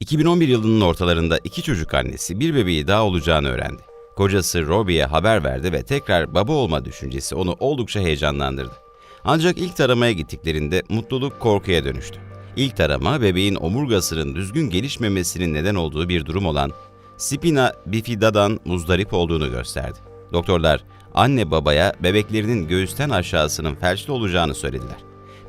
2011 yılının ortalarında iki çocuk annesi bir bebeği daha olacağını öğrendi. Kocası Robbie'ye haber verdi ve tekrar baba olma düşüncesi onu oldukça heyecanlandırdı. Ancak ilk taramaya gittiklerinde mutluluk korkuya dönüştü. İlk tarama bebeğin omurgasının düzgün gelişmemesinin neden olduğu bir durum olan spina bifidadan muzdarip olduğunu gösterdi. Doktorlar anne babaya bebeklerinin göğüsten aşağısının felçli olacağını söylediler.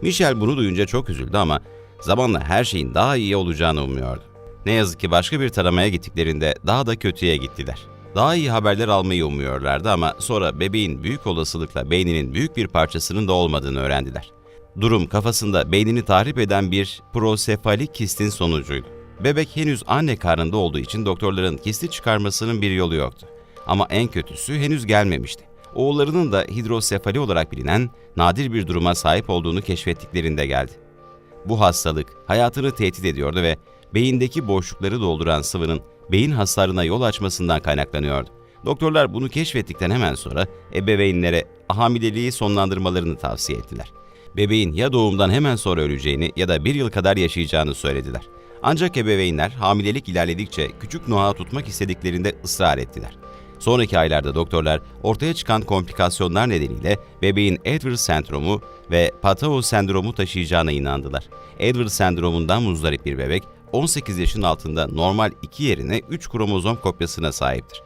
Michel bunu duyunca çok üzüldü ama zamanla her şeyin daha iyi olacağını umuyordu. Ne yazık ki başka bir taramaya gittiklerinde daha da kötüye gittiler. Daha iyi haberler almayı umuyorlardı ama sonra bebeğin büyük olasılıkla beyninin büyük bir parçasının da olmadığını öğrendiler. Durum kafasında beynini tahrip eden bir prosefalik kistin sonucuydu. Bebek henüz anne karnında olduğu için doktorların kisti çıkarmasının bir yolu yoktu. Ama en kötüsü henüz gelmemişti. Oğullarının da hidrosefali olarak bilinen nadir bir duruma sahip olduğunu keşfettiklerinde geldi. Bu hastalık hayatını tehdit ediyordu ve beyindeki boşlukları dolduran sıvının beyin hasarına yol açmasından kaynaklanıyordu. Doktorlar bunu keşfettikten hemen sonra ebeveynlere hamileliği sonlandırmalarını tavsiye ettiler. Bebeğin ya doğumdan hemen sonra öleceğini ya da bir yıl kadar yaşayacağını söylediler. Ancak ebeveynler hamilelik ilerledikçe küçük Noah'ı tutmak istediklerinde ısrar ettiler. Sonraki aylarda doktorlar ortaya çıkan komplikasyonlar nedeniyle bebeğin Edwards sendromu ve Patau sendromu taşıyacağına inandılar. Edwards sendromundan muzdarip bir bebek 18 yaşın altında normal 2 yerine 3 kromozom kopyasına sahiptir.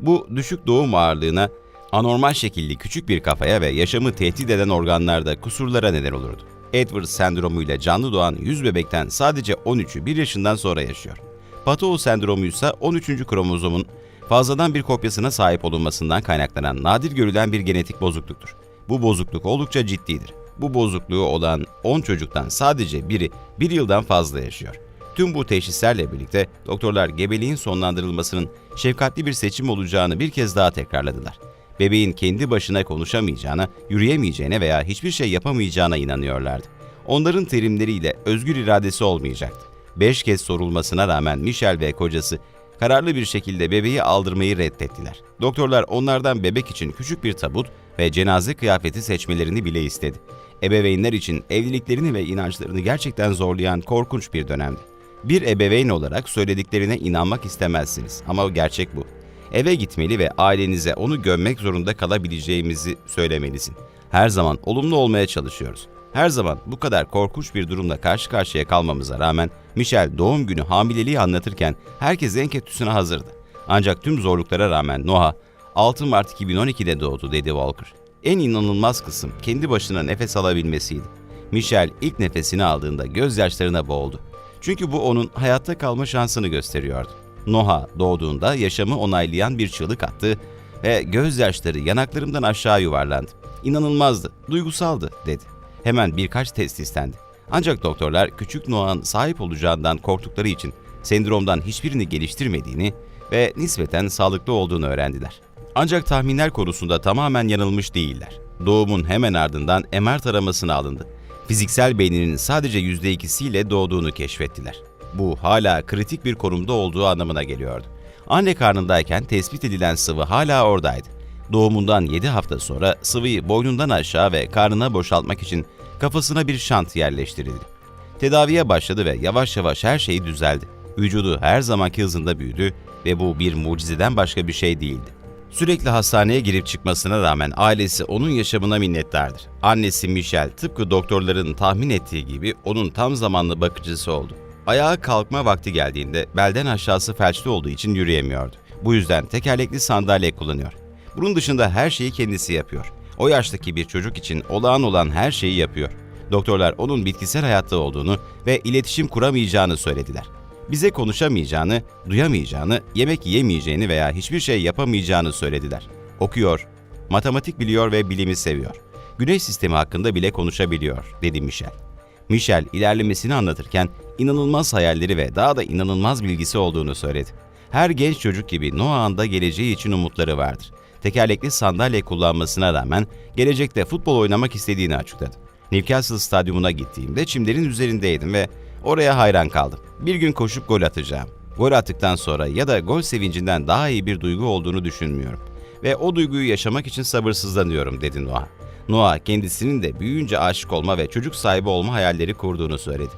Bu düşük doğum ağırlığına, anormal şekilli küçük bir kafaya ve yaşamı tehdit eden organlarda kusurlara neden olurdu. Edwards sendromuyla canlı doğan 100 bebekten sadece 13'ü 1 yaşından sonra yaşıyor. Patau sendromu ise 13. kromozomun fazladan bir kopyasına sahip olunmasından kaynaklanan nadir görülen bir genetik bozukluktur. Bu bozukluk oldukça ciddidir. Bu bozukluğu olan 10 çocuktan sadece biri 1 yıldan fazla yaşıyor. Tüm bu teşhislerle birlikte doktorlar gebeliğin sonlandırılmasının şefkatli bir seçim olacağını bir kez daha tekrarladılar. Bebeğin kendi başına konuşamayacağına, yürüyemeyeceğine veya hiçbir şey yapamayacağına inanıyorlardı. Onların terimleriyle özgür iradesi olmayacaktı. Beş kez sorulmasına rağmen Michel ve kocası kararlı bir şekilde bebeği aldırmayı reddettiler. Doktorlar onlardan bebek için küçük bir tabut ve cenaze kıyafeti seçmelerini bile istedi. Ebeveynler için evliliklerini ve inançlarını gerçekten zorlayan korkunç bir dönemdi. Bir ebeveyn olarak söylediklerine inanmak istemezsiniz ama gerçek bu. Eve gitmeli ve ailenize onu gömmek zorunda kalabileceğimizi söylemelisin. Her zaman olumlu olmaya çalışıyoruz. Her zaman bu kadar korkunç bir durumla karşı karşıya kalmamıza rağmen Michel doğum günü hamileliği anlatırken herkes en kötüsüne hazırdı. Ancak tüm zorluklara rağmen Noah 6 Mart 2012'de doğdu dedi Walker. En inanılmaz kısım kendi başına nefes alabilmesiydi. Michel ilk nefesini aldığında gözyaşlarına boğuldu. Çünkü bu onun hayatta kalma şansını gösteriyordu. Noah doğduğunda yaşamı onaylayan bir çığlık attı ve gözyaşları yanaklarımdan aşağı yuvarlandı. İnanılmazdı, duygusaldı dedi. Hemen birkaç test istendi. Ancak doktorlar küçük Noah'ın sahip olacağından korktukları için sendromdan hiçbirini geliştirmediğini ve nispeten sağlıklı olduğunu öğrendiler. Ancak tahminler konusunda tamamen yanılmış değiller. Doğumun hemen ardından MR taramasına alındı. Fiziksel beyninin sadece %2'siyle doğduğunu keşfettiler. Bu hala kritik bir konumda olduğu anlamına geliyordu. Anne karnındayken tespit edilen sıvı hala oradaydı. Doğumundan 7 hafta sonra sıvıyı boynundan aşağı ve karnına boşaltmak için kafasına bir şant yerleştirildi. Tedaviye başladı ve yavaş yavaş her şey düzeldi. Vücudu her zamanki hızında büyüdü ve bu bir mucizeden başka bir şey değildi. Sürekli hastaneye girip çıkmasına rağmen ailesi onun yaşamına minnettardır. Annesi Michelle tıpkı doktorların tahmin ettiği gibi onun tam zamanlı bakıcısı oldu. Ayağa kalkma vakti geldiğinde belden aşağısı felçli olduğu için yürüyemiyordu. Bu yüzden tekerlekli sandalye kullanıyor. Bunun dışında her şeyi kendisi yapıyor. O yaştaki bir çocuk için olağan olan her şeyi yapıyor. Doktorlar onun bitkisel hayatta olduğunu ve iletişim kuramayacağını söylediler. Bize konuşamayacağını, duyamayacağını, yemek yiyemeyeceğini veya hiçbir şey yapamayacağını söylediler. Okuyor, matematik biliyor ve bilimi seviyor. Güneş sistemi hakkında bile konuşabiliyor, dedi Michel. Michel ilerlemesini anlatırken inanılmaz hayalleri ve daha da inanılmaz bilgisi olduğunu söyledi. Her genç çocuk gibi Noah'ın da geleceği için umutları vardır. Tekerlekli sandalye kullanmasına rağmen gelecekte futbol oynamak istediğini açıkladı. Newcastle stadyumuna gittiğimde çimlerin üzerindeydim ve oraya hayran kaldım. Bir gün koşup gol atacağım. Gol attıktan sonra ya da gol sevincinden daha iyi bir duygu olduğunu düşünmüyorum. Ve o duyguyu yaşamak için sabırsızlanıyorum dedi Noah. Noah kendisinin de büyüyünce aşık olma ve çocuk sahibi olma hayalleri kurduğunu söyledi.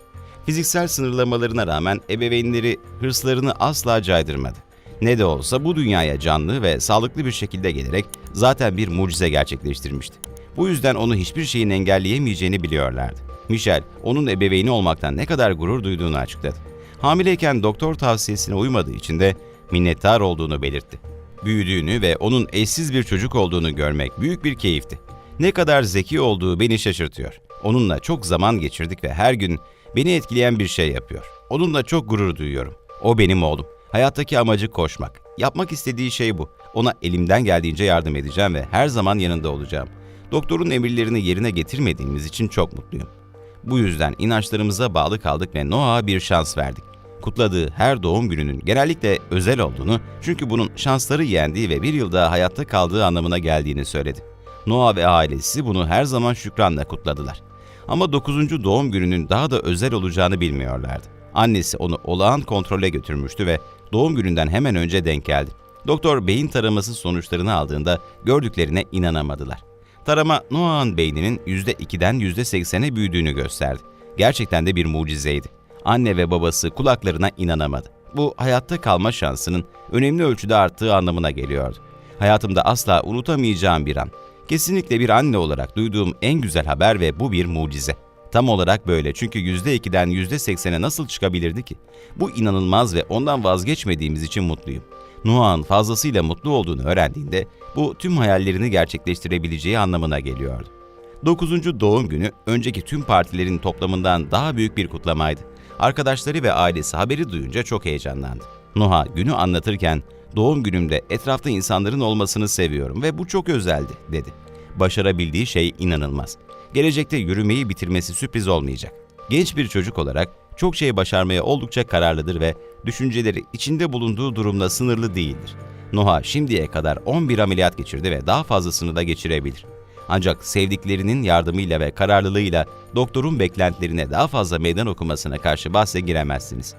Fiziksel sınırlamalarına rağmen ebeveynleri hırslarını asla caydırmadı. Ne de olsa bu dünyaya canlı ve sağlıklı bir şekilde gelerek zaten bir mucize gerçekleştirmişti. Bu yüzden onu hiçbir şeyin engelleyemeyeceğini biliyorlardı. Michel, onun ebeveyni olmaktan ne kadar gurur duyduğunu açıkladı. Hamileyken doktor tavsiyesine uymadığı için de minnettar olduğunu belirtti. Büyüdüğünü ve onun eşsiz bir çocuk olduğunu görmek büyük bir keyifti. Ne kadar zeki olduğu beni şaşırtıyor. Onunla çok zaman geçirdik ve her gün beni etkileyen bir şey yapıyor. Onunla çok gurur duyuyorum. O benim oğlum. Hayattaki amacı koşmak. Yapmak istediği şey bu. Ona elimden geldiğince yardım edeceğim ve her zaman yanında olacağım. Doktorun emirlerini yerine getirmediğimiz için çok mutluyum. Bu yüzden inançlarımıza bağlı kaldık ve Noah'a bir şans verdik. Kutladığı her doğum gününün genellikle özel olduğunu çünkü bunun şansları yendiği ve bir yıl daha hayatta kaldığı anlamına geldiğini söyledi. Noah ve ailesi bunu her zaman şükranla kutladılar. Ama 9. doğum gününün daha da özel olacağını bilmiyorlardı. Annesi onu olağan kontrole götürmüştü ve doğum gününden hemen önce denk geldi. Doktor beyin taraması sonuçlarını aldığında gördüklerine inanamadılar. Tarama Noah'ın beyninin %2'den %80'e büyüdüğünü gösterdi. Gerçekten de bir mucizeydi. Anne ve babası kulaklarına inanamadı. Bu hayatta kalma şansının önemli ölçüde arttığı anlamına geliyordu. Hayatımda asla unutamayacağım bir an. Kesinlikle bir anne olarak duyduğum en güzel haber ve bu bir mucize. Tam olarak böyle çünkü %2'den %80'e nasıl çıkabilirdi ki? Bu inanılmaz ve ondan vazgeçmediğimiz için mutluyum. Noah'ın fazlasıyla mutlu olduğunu öğrendiğinde bu tüm hayallerini gerçekleştirebileceği anlamına geliyordu. 9. doğum günü önceki tüm partilerin toplamından daha büyük bir kutlamaydı. Arkadaşları ve ailesi haberi duyunca çok heyecanlandı. Noah günü anlatırken doğum günümde etrafta insanların olmasını seviyorum ve bu çok özeldi dedi. Başarabildiği şey inanılmaz. Gelecekte yürümeyi bitirmesi sürpriz olmayacak. Genç bir çocuk olarak çok şey başarmaya oldukça kararlıdır ve düşünceleri içinde bulunduğu durumla sınırlı değildir. Noah şimdiye kadar 11 ameliyat geçirdi ve daha fazlasını da geçirebilir. Ancak sevdiklerinin yardımıyla ve kararlılığıyla doktorun beklentilerine daha fazla meydan okumasına karşı bahse giremezsiniz.